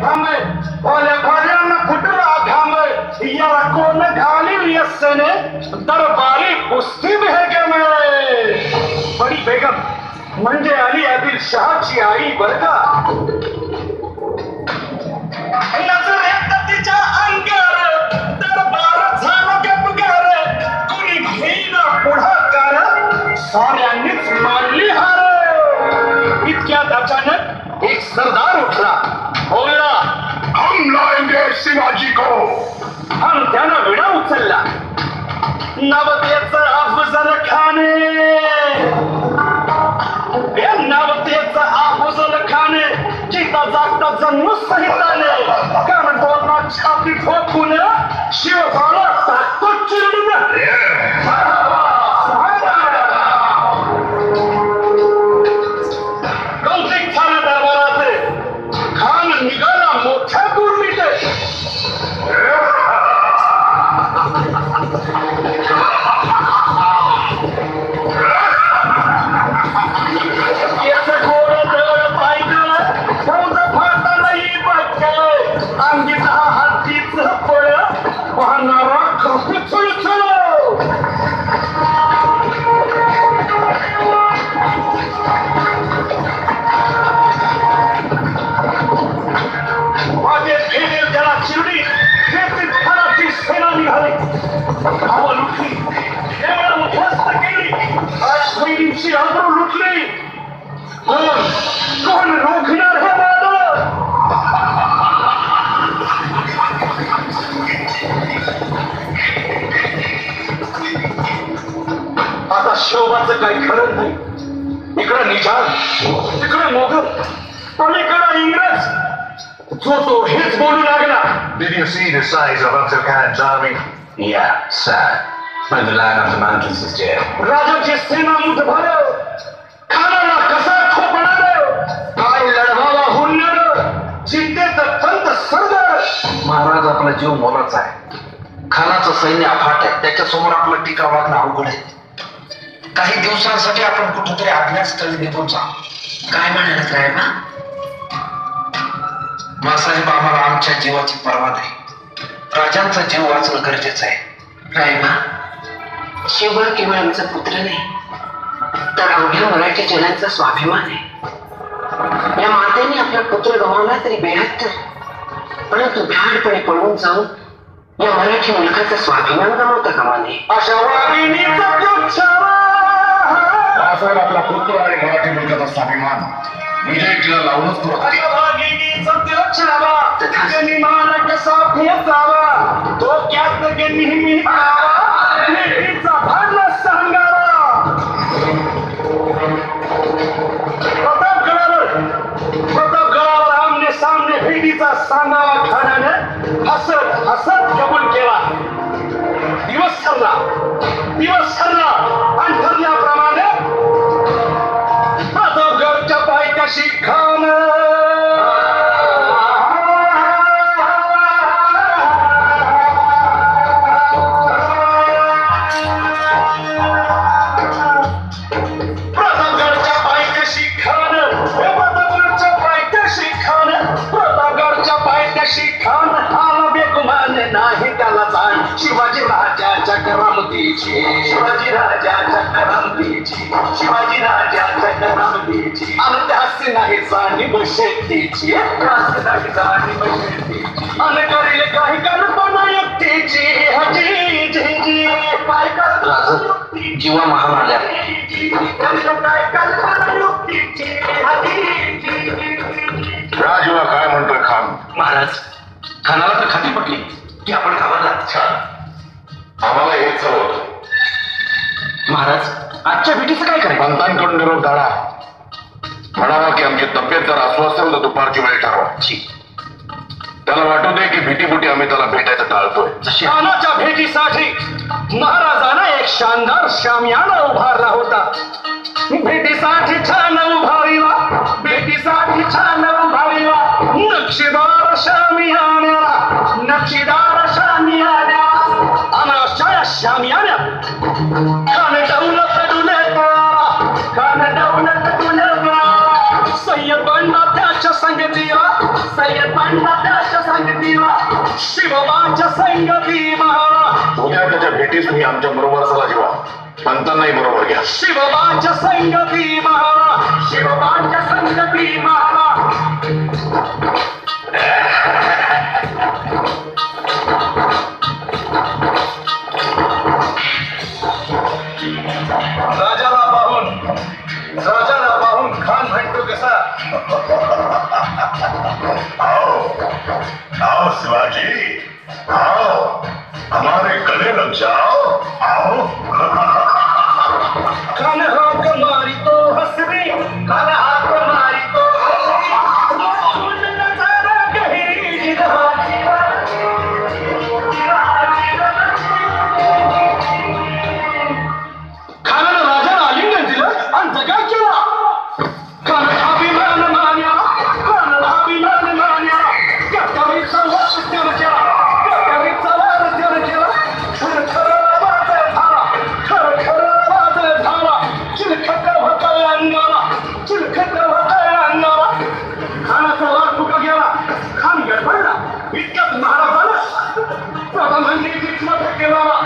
भांबे भोल्या भोल्यानं फुटला घाम याला कोण घालील यस्सने दरबारी कुस्ती भेगे बडी बेगम म्हणजे अली आदिल शहाची आई बर का? लाएंगे आणि त्यानं विडा उचलला. नवतेच अफजल खाने नवतेच अफजल खाने जिता जागता जन्म सहिताने काही खरं नाही. इकडं निजाम तिकडं मोगल. पलीकडं इंग्रज. जो तो हेच बोलू लागला. Did you see the size of Khan's army? Yeah, sad. When the line of the mountains is dead. राजाची सेना मुठ भरव खानाला कसा खोपणार काय लढवावा हुन्नर. चिंतेत पंत सरदार. महाराज आपला जीव मोलाचा आहे. खानाचं सैन्य अफाट आहे. त्याच्यासमोर आपलं टीका वागणं अवघड आहे. काही दिवसांसाठी आपण कुठेतरी अज्ञातस्थळी निघून जा. काय म्हणाला साहेब? हा? मासाहेब आम्हाला आमच्या जीवाची पर्वा नाही. राजांचा जीव वाचणं गरजेचं आहे. शिवबा केवळ आमचा पुत्र नाही तर अवघ्या मराठी जनांचा स्वाभिमान आहे. या मातेने आपला पुत्र गमावला तरी बेहत्तर परंतु भ्याडपणे पळून जाऊन या मराठी मुलकाचा स्वाभिमान गमावता कामा नये. अशा आपला पुत्र आणि मराठी मुलगाचा स्वाभिमान. विजय टिळा लावूनच तो नेहमी सांगावा. प्रतापगडावर आमने सामने भेटीचा सांगावा खानाने हसत करामतीची शिवाजी राजाच्या करामतीची शिवाजी राजाच्या करामतीची आणि त्यास नाही जाणीव शेतीची। त्यास नाही जाणीव शेतीची। आणि करील काही कल्पना युक्तीची। हजी जी जी। काय राजा, जीवा. काय आजच्या भेटीचं काय करायचं? पंतांकडून निरोप धाडा. म्हणावा की आमची तब्येत जर असू असेल तर दुपारची वेळ ठरवा. त्याला वाटू दे की भीतीपुटी आम्ही त्याला भेटायचं टाळतोय. जशी भेटीसाठी महाराजानं एक शानदार शामियाना उभारला होता. भेटीसाठी छान उभारिला. भेटीसाठी छान उभारिला. नक्षीदार शामियाण्याला. नक्षीदार त्याच्या संगतीला संगतीला शिवबाच्या संगती महाळा उद्या त्याच्या भेटीस मी आमच्या बरोबर चला जेव्हा पंतांनाही बरोबर घ्या. शिवबाच्या संगती महाळा शिवबाच्या संगती महाळा आओ आओ शिवाजी आओ हमारे गले लग जाओ आओ। खान खान